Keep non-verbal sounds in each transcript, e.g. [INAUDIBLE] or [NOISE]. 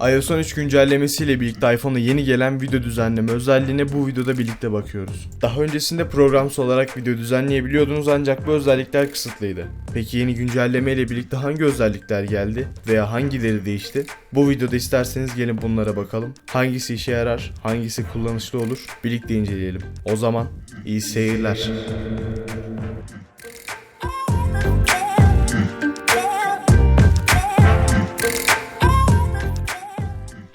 iOS 13 güncellemesiyle birlikte iPhone'a yeni gelen video düzenleme özelliğine bu videoda birlikte bakıyoruz. Daha öncesinde programsız olarak video düzenleyebiliyordunuz ancak bu özellikler kısıtlıydı. Peki yeni güncelleme ile birlikte hangi özellikler geldi veya hangileri değişti? Bu videoda isterseniz gelin bunlara bakalım. Hangisi işe yarar, hangisi kullanışlı olur birlikte inceleyelim. O zaman iyi seyirler.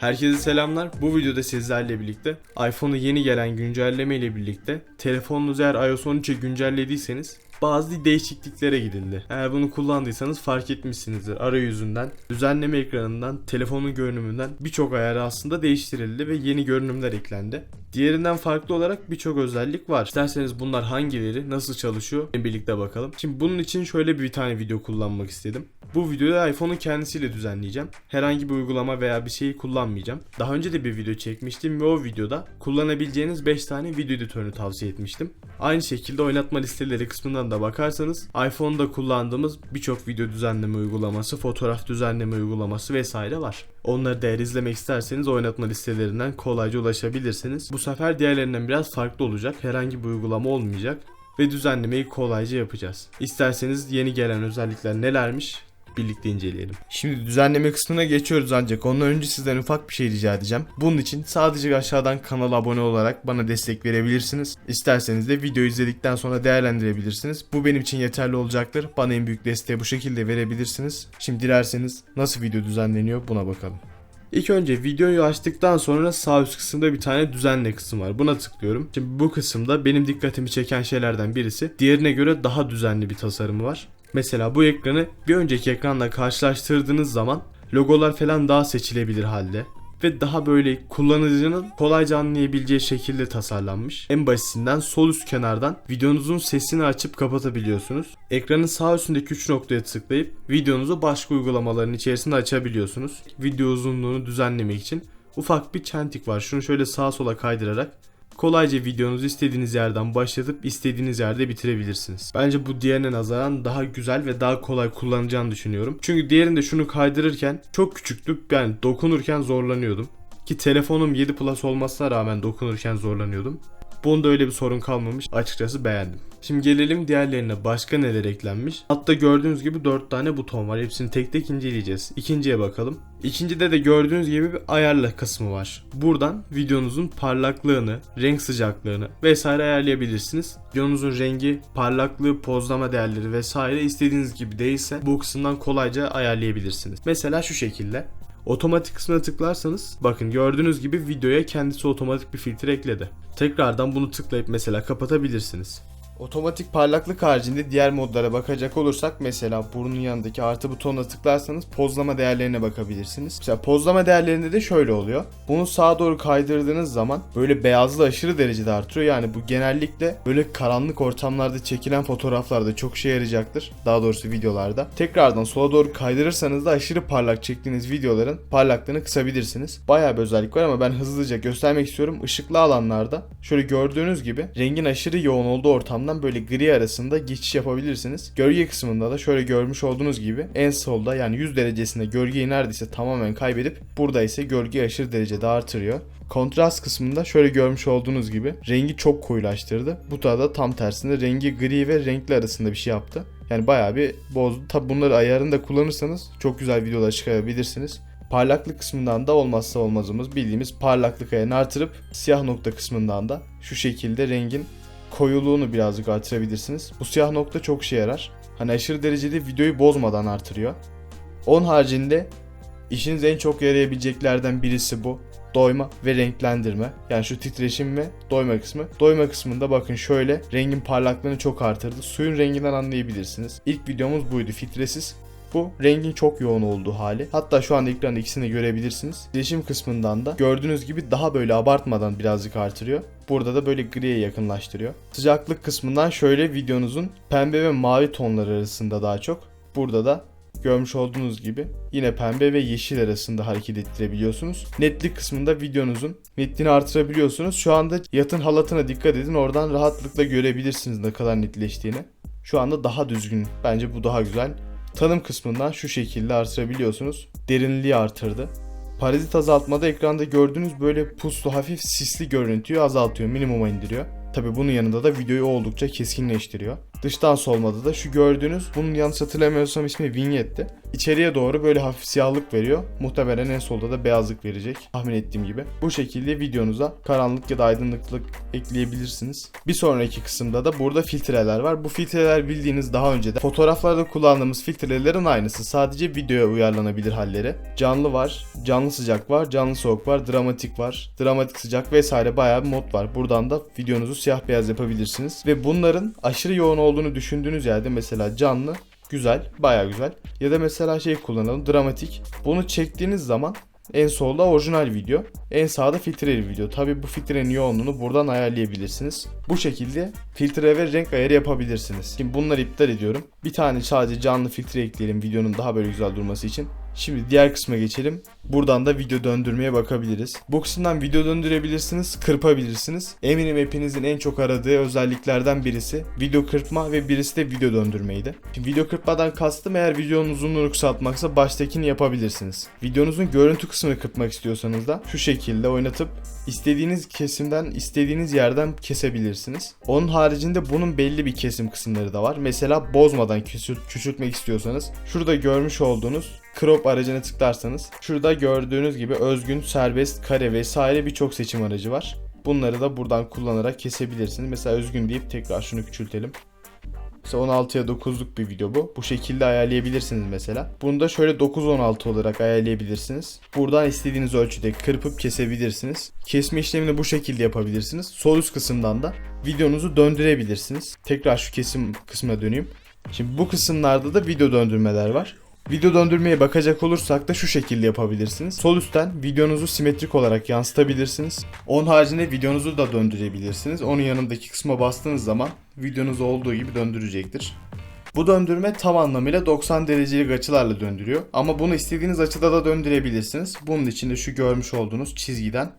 Herkese selamlar. Bu videoda sizlerle birlikte iPhone'a yeni gelen güncelleme ile birlikte telefonunuzu eğer iOS 13'e güncellediyseniz bazı değişikliklere gidildi. Eğer bunu kullandıysanız fark etmişsinizdir. Arayüzünden, düzenleme ekranından, telefonun görünümünden birçok ayarı aslında değiştirildi ve yeni görünümler eklendi. Diğerinden farklı olarak birçok özellik var. İsterseniz bunlar hangileri, nasıl çalışıyor birlikte bakalım. Şimdi bunun için şöyle bir tane video kullanmak istedim. Bu videoyu iPhone'un kendisiyle düzenleyeceğim. Herhangi bir uygulama veya bir şeyi kullanmayacağım. Daha önce de bir video çekmiştim ve o videoda kullanabileceğiniz 5 tane video editörünü tavsiye etmiştim. Aynı şekilde oynatma listeleri kısmından da bakarsanız iPhone'da kullandığımız birçok video düzenleme uygulaması, fotoğraf düzenleme uygulaması vesaire var. Onları da izlemek isterseniz oynatma listelerinden kolayca ulaşabilirsiniz. Bu sefer diğerlerinden biraz farklı olacak. Herhangi bir uygulama olmayacak ve düzenlemeyi kolayca yapacağız. İsterseniz yeni gelen özellikler nelermiş birlikte inceleyelim. Şimdi düzenleme kısmına geçiyoruz ancak ondan önce sizden ufak bir şey rica edeceğim. Bunun için sadece aşağıdan kanala abone olarak bana destek verebilirsiniz. İsterseniz de videoyu izledikten sonra değerlendirebilirsiniz. Bu benim için yeterli olacaktır. Bana en büyük desteği bu şekilde verebilirsiniz. Şimdi dilerseniz nasıl video düzenleniyor buna bakalım. İlk önce videoyu açtıktan sonra sağ üst kısımda bir tane düzenle kısım var. Buna tıklıyorum. Şimdi bu kısımda benim dikkatimi çeken şeylerden birisi diğerine göre daha düzenli bir tasarımı var. Mesela bu ekranı bir önceki ekranla karşılaştırdığınız zaman logolar falan daha seçilebilir halde ve daha böyle kullanıcının kolayca anlayabileceği şekilde tasarlanmış. En basitinden sol üst kenardan videonuzun sesini açıp kapatabiliyorsunuz. Ekranın sağ üstündeki 3 noktaya tıklayıp videonuzu başka uygulamaların içerisinde açabiliyorsunuz. Video uzunluğunu düzenlemek için ufak bir çentik var. Şunu şöyle sağa sola kaydırarak Kolayca videonuzu istediğiniz yerden başlatıp istediğiniz yerde bitirebilirsiniz. Bence bu diğerine nazaran daha güzel ve daha kolay kullanacağını düşünüyorum. Çünkü diğerinde şunu kaydırırken çok küçüktü. Yani dokunurken zorlanıyordum. Ki telefonum 7 Plus olmasına rağmen dokunurken zorlanıyordum. Bunda öyle bir sorun kalmamış. Açıkçası beğendim. Şimdi gelelim diğerlerine. Başka neler eklenmiş? Altta gördüğünüz gibi 4 tane buton var. Hepsini tek tek inceleyeceğiz. İkinciye bakalım. İkincide de gördüğünüz gibi bir ayarla kısmı var. Buradan videonuzun parlaklığını, renk sıcaklığını vesaire ayarlayabilirsiniz. Videonuzun rengi, parlaklığı, pozlama değerleri vesaire istediğiniz gibi değilse bu kısımdan kolayca ayarlayabilirsiniz. Mesela şu şekilde. Otomatik kısmına tıklarsanız bakın gördüğünüz gibi videoya kendisi otomatik bir filtre ekledi. Tekrardan bunu tıklayıp mesela kapatabilirsiniz. Otomatik parlaklık haricinde diğer modlara bakacak olursak mesela burnun yanındaki artı butonuna tıklarsanız pozlama değerlerine bakabilirsiniz. Mesela pozlama değerlerinde de şöyle oluyor. Bunu sağa doğru kaydırdığınız zaman böyle beyazlığı aşırı derecede artıyor. Yani bu genellikle böyle karanlık ortamlarda çekilen fotoğraflarda çok işe yarayacaktır. Daha doğrusu videolarda. Tekrardan sola doğru kaydırırsanız da aşırı parlak çektiğiniz videoların parlaklığını kısabilirsiniz. Bayağı bir özellik var ama ben hızlıca göstermek istiyorum. Işıklı alanlarda şöyle gördüğünüz gibi rengin aşırı yoğun olduğu ortamdan böyle gri arasında geçiş yapabilirsiniz. Gölge kısmında da şöyle görmüş olduğunuz gibi en solda yani 100 derecesinde gölgeyi neredeyse tamamen kaybedip burada ise gölge aşırı derecede artırıyor. Kontrast kısmında şöyle görmüş olduğunuz gibi rengi çok koyulaştırdı. Bu da tam tersinde rengi gri ve renkli arasında bir şey yaptı. Yani bayağı bir bozdu. Tabi bunları ayarında kullanırsanız çok güzel videolar çıkarabilirsiniz. Parlaklık kısmından da olmazsa olmazımız bildiğimiz parlaklık ayarını artırıp siyah nokta kısmından da şu şekilde rengin koyuluğunu birazcık artırabilirsiniz. Bu siyah nokta çok işe yarar. Hani aşırı derecede videoyu bozmadan artırıyor. Onun haricinde işinize en çok yarayabileceklerden birisi bu. Doyma ve renklendirme. Yani şu titreşim ve doyma kısmı. Doyma kısmında bakın şöyle rengin parlaklığını çok artırdı. Suyun renginden anlayabilirsiniz. İlk videomuz buydu filtresiz. Bu rengin çok yoğun olduğu hali. Hatta şu anda ekranda ikisini görebilirsiniz. Titreşim kısmından da gördüğünüz gibi daha böyle abartmadan birazcık artırıyor. Burada da böyle griye yakınlaştırıyor. Sıcaklık kısmından şöyle videonuzun pembe ve mavi tonları arasında daha çok. Burada da görmüş olduğunuz gibi yine pembe ve yeşil arasında hareket ettirebiliyorsunuz. Netlik kısmında videonuzun netliğini artırabiliyorsunuz. Şu anda yatın halatına dikkat edin. Oradan rahatlıkla görebilirsiniz ne kadar netleştiğini. Şu anda daha düzgün. Bence bu daha güzel. Tanım kısmından şu şekilde artırabiliyorsunuz. Derinliği artırdı. Parazit azaltmada ekranda gördüğünüz böyle puslu hafif sisli görüntüyü azaltıyor, minimuma indiriyor. Tabi bunun yanında da videoyu oldukça keskinleştiriyor. Dıştan solmada da şu gördüğünüz bunun yanlış hatırlamıyorsam ismi Vignette'ti. İçeriye doğru böyle hafif siyahlık veriyor. Muhtemelen en solda da beyazlık verecek. Tahmin ettiğim gibi. Bu şekilde videonuza karanlık ya da aydınlıklık ekleyebilirsiniz. Bir sonraki kısımda da burada filtreler var. Bu filtreler bildiğiniz daha önce de fotoğraflarda kullandığımız filtrelerin aynısı. Sadece videoya uyarlanabilir halleri. Canlı var, canlı sıcak var, canlı soğuk var, dramatik var, dramatik sıcak vesaire bayağı bir mod var. Buradan da videonuzu siyah beyaz yapabilirsiniz. Ve bunların aşırı yoğun olduğunu düşündüğünüz yerde mesela canlı güzel, baya güzel. Ya da mesela şey kullanalım, dramatik. Bunu çektiğiniz zaman en solda orijinal video, en sağda filtreli video. Tabi bu filtrenin yoğunluğunu buradan ayarlayabilirsiniz. Bu şekilde filtre ve renk ayarı yapabilirsiniz. Şimdi bunları iptal ediyorum. Bir tane sadece canlı filtre ekleyelim videonun daha böyle güzel durması için. Şimdi diğer kısma geçelim. Buradan da video döndürmeye bakabiliriz. Bu kısımdan video döndürebilirsiniz, kırpabilirsiniz. Eminim hepinizin en çok aradığı özelliklerden birisi video kırpma ve birisi de video döndürmeydi. Şimdi video kırpmadan kastım eğer videonun uzunluğunu kısaltmaksa baştakini yapabilirsiniz. Videonuzun görüntü kısmını kırpmak istiyorsanız da şu şekilde oynatıp istediğiniz kesimden istediğiniz yerden kesebilirsiniz. Onun haricinde bunun belli bir kesim kısımları da var. Mesela bozmadan küçült- küçültmek istiyorsanız şurada görmüş olduğunuz crop aracına tıklarsanız şurada gördüğünüz gibi özgün, serbest, kare vesaire birçok seçim aracı var. Bunları da buradan kullanarak kesebilirsiniz. Mesela özgün deyip tekrar şunu küçültelim. Mesela 16'ya 9'luk bir video bu. Bu şekilde ayarlayabilirsiniz mesela. Bunu da şöyle 9-16 olarak ayarlayabilirsiniz. Buradan istediğiniz ölçüde kırpıp kesebilirsiniz. Kesme işlemini bu şekilde yapabilirsiniz. Sol üst kısımdan da videonuzu döndürebilirsiniz. Tekrar şu kesim kısmına döneyim. Şimdi bu kısımlarda da video döndürmeler var. Video döndürmeye bakacak olursak da şu şekilde yapabilirsiniz. Sol üstten videonuzu simetrik olarak yansıtabilirsiniz. Onun haricinde videonuzu da döndürebilirsiniz. Onun yanındaki kısma bastığınız zaman videonuz olduğu gibi döndürecektir. Bu döndürme tam anlamıyla 90 derecelik açılarla döndürüyor. Ama bunu istediğiniz açıda da döndürebilirsiniz. Bunun için de şu görmüş olduğunuz çizgiden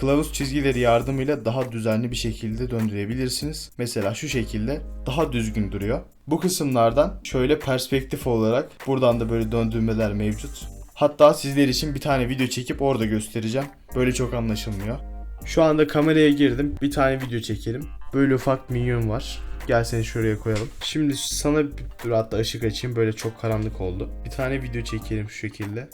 kılavuz çizgileri yardımıyla daha düzenli bir şekilde döndürebilirsiniz. Mesela şu şekilde daha düzgün duruyor. Bu kısımlardan şöyle perspektif olarak buradan da böyle döndürmeler mevcut. Hatta sizler için bir tane video çekip orada göstereceğim. Böyle çok anlaşılmıyor. Şu anda kameraya girdim. Bir tane video çekelim. Böyle ufak minyon var. Gel seni şuraya koyalım. Şimdi sana bir dur hatta ışık açayım. Böyle çok karanlık oldu. Bir tane video çekelim şu şekilde.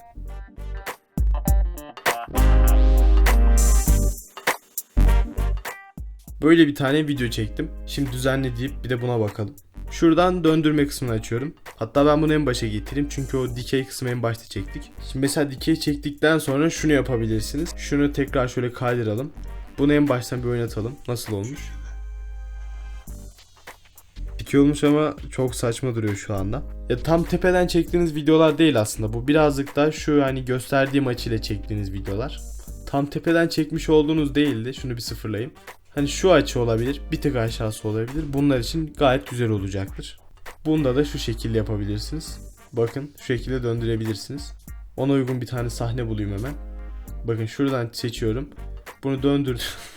Böyle bir tane video çektim. Şimdi düzenle deyip bir de buna bakalım. Şuradan döndürme kısmını açıyorum. Hatta ben bunu en başa getireyim çünkü o dikey kısmı en başta çektik. Şimdi mesela dikey çektikten sonra şunu yapabilirsiniz. Şunu tekrar şöyle kaydıralım. Bunu en baştan bir oynatalım. Nasıl olmuş? Dikey olmuş ama çok saçma duruyor şu anda. Ya tam tepeden çektiğiniz videolar değil aslında. Bu birazcık da şu hani gösterdiğim açıyla çektiğiniz videolar. Tam tepeden çekmiş olduğunuz değildi. Şunu bir sıfırlayayım. Hani şu açı olabilir, bir tık aşağısı olabilir. Bunlar için gayet güzel olacaktır. Bunda da şu şekilde yapabilirsiniz. Bakın şu şekilde döndürebilirsiniz. Ona uygun bir tane sahne bulayım hemen. Bakın şuradan seçiyorum. Bunu döndür. [LAUGHS]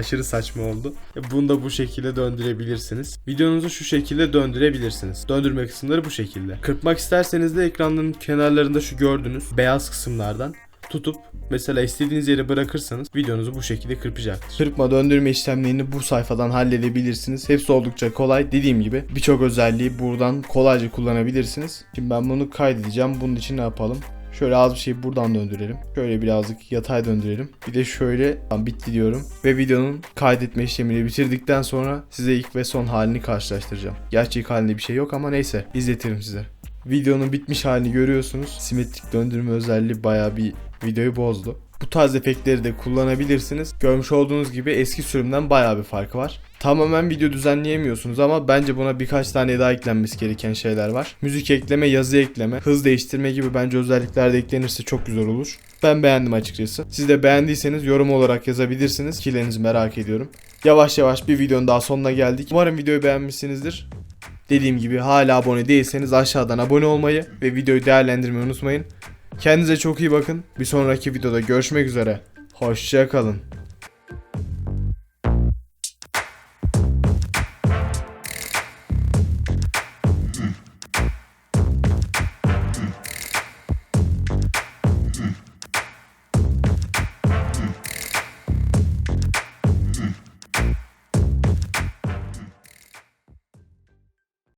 Aşırı saçma oldu. E, Bunu da bu şekilde döndürebilirsiniz. Videonuzu şu şekilde döndürebilirsiniz. Döndürme kısımları bu şekilde. Kırpmak isterseniz de ekranın kenarlarında şu gördüğünüz beyaz kısımlardan tutup mesela istediğiniz yere bırakırsanız videonuzu bu şekilde kırpacaktır. Kırpma döndürme işlemlerini bu sayfadan halledebilirsiniz. Hepsi oldukça kolay. Dediğim gibi birçok özelliği buradan kolayca kullanabilirsiniz. Şimdi ben bunu kaydedeceğim. Bunun için ne yapalım? Şöyle az bir şey buradan döndürelim. Şöyle birazcık yatay döndürelim. Bir de şöyle Tamam, bitti diyorum. Ve videonun kaydetme işlemini bitirdikten sonra size ilk ve son halini karşılaştıracağım. Gerçi ilk halinde bir şey yok ama neyse izletirim size. Videonun bitmiş halini görüyorsunuz. Simetrik döndürme özelliği bayağı bir videoyu bozdu. Bu tarz efektleri de kullanabilirsiniz. Görmüş olduğunuz gibi eski sürümden bayağı bir farkı var. Tamamen video düzenleyemiyorsunuz ama bence buna birkaç tane daha eklenmesi gereken şeyler var. Müzik ekleme, yazı ekleme, hız değiştirme gibi bence özellikler de eklenirse çok güzel olur. Ben beğendim açıkçası. Siz de beğendiyseniz yorum olarak yazabilirsiniz. Fikirlerinizi merak ediyorum. Yavaş yavaş bir videonun daha sonuna geldik. Umarım videoyu beğenmişsinizdir. Dediğim gibi hala abone değilseniz aşağıdan abone olmayı ve videoyu değerlendirmeyi unutmayın. Kendinize çok iyi bakın. Bir sonraki videoda görüşmek üzere. Hoşçakalın.